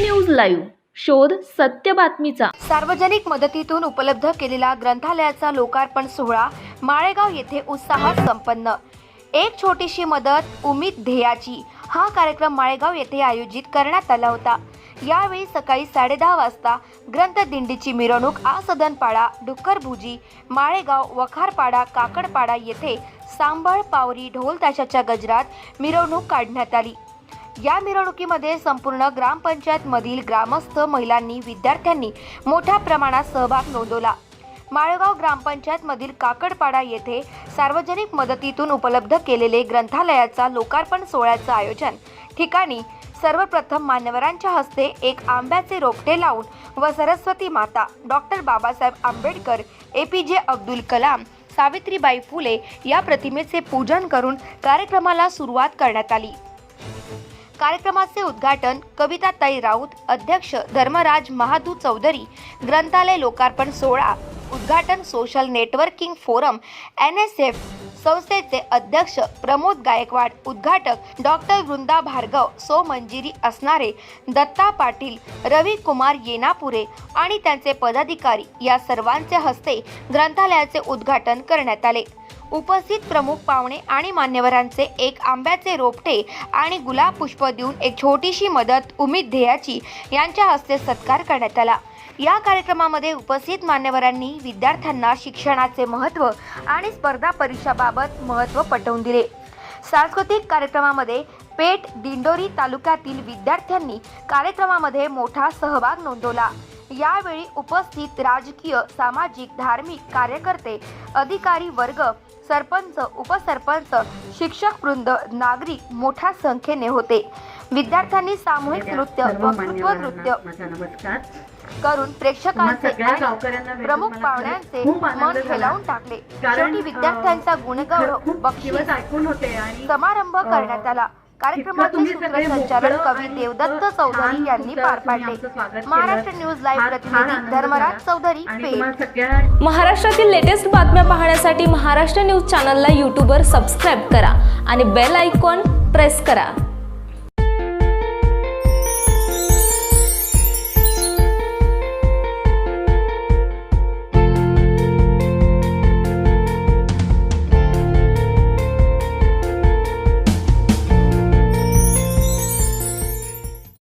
Live. शोध सत्य बातमीचा. सार्वजनिक मदतीतून उपलब्ध केलेला ग्रंथालयाचा लोकार्पण सोहळा माळेगाव येथे उत्साहात संपन्न. एक छोटीशी मदत उमित ध्येयाची. हा कार्यक्रम माळेगाव येथे आयोजित करण्यात आला होता. यावेळी सकाळी साडेदहा वाजता ग्रंथदिंडीची मिरवणूक आसदनपाडा डुक्करभुजी माळेगाव वखारपाडा काकडपाडा येथे सांबळ पावरी ढोलताशाच्या गजरात मिरवणूक काढण्यात आली. या मिरवणुकीमध्ये संपूर्ण ग्रामपंचायतमधील ग्रामस्थ महिलांनी विद्यार्थ्यांनी मोठ्या प्रमाणात सहभाग नोंदवला. माळगाव ग्रामपंचायतमधील काकडपाडा येथे सार्वजनिक मदतीतून उपलब्ध केलेले ग्रंथालयाचा लोकार्पण सोहळ्याचं आयोजन. ठिकाणी सर्वप्रथम मान्यवरांच्या हस्ते एक आंब्याचे रोपटे लावून व सरस्वती माता doctor Babasaheb Ambedkar A P J Abdul Kalam Savitribai Phule या प्रतिमेचे पूजन करून कार्यक्रमाला सुरुवात करण्यात आली. कार्यक्रमाचे उद्घाटन कविताताई राऊत अध्यक्ष धर्मराज महादू चौधरी ग्रंथालय लोकार्पण सोहळा उद्घाटन social networking forum N S F संस्थेचे अध्यक्ष प्रमोद गायकवाड उद्घाटक डॉक्टर वृंदा भार्गव सो मंजिरी असणारे दत्ता पाटील रवी कुमार येनापुरे आणि त्यांचे पदाधिकारी या सर्वांचे हस्ते ग्रंथालयाचे उद्घाटन करण्यात आले. उपस्थित प्रमुख पाहुणे आणि मान्यवरांचे एक आंब्याचे रोपटे आणि गुलाब पुष्प देऊन एक छोटीशी मदत उमेद ध्येयाची यांच्या हस्ते सत्कार करण्यात आला. या कार्यक्रमामध्ये उपस्थित मान्यवरांनी विद्यार्थ्यांना शिक्षणाचे महत्त्व आणि स्पर्धा परीक्षाबाबत महत्त्व पटवून दिले. सांस्कृतिक कार्यक्रमामध्ये पेठ दिंडोरी तालुक्यातील विद्यार्थ्यांनी कार्यक्रमामध्ये मोठा सहभाग नोंदवला. यावेळी उपस्थित राजकीय सामाजिक धार्मिक कार्यकर्ते अधिकारी वर्ग सरपंच उपसरपंच शिक्षक वृंद नागरिक मोठ्या संख्येने होते. विद्यार्थ्यांनी सामूहिक नृत्य वक्तृत्व नृत्य करून प्रेक्षकांचे प्रमुख पाहुण्यांचे मन. हेलावून टाकले. शेवटी विद्यार्थ्यांचा गुणगौरव बक्षीस समारंभ करण्यात आला. कार्यक्रमाचे सूत्रसंचालन मोकळं कवी देवदत्त चौधरी यांनी पार पाडले. महाराष्ट्र न्यूज लाईव्ह प्रतिनिधी धर्मराज. चौधरी पेठ महाराष्ट्रातील लेटेस्ट बातम्या पाहण्यासाठी महाराष्ट्र न्यूज चॅनलला यूट्यूबवर सबस्क्राईब करा आणि बेल आयकॉन प्रेस करा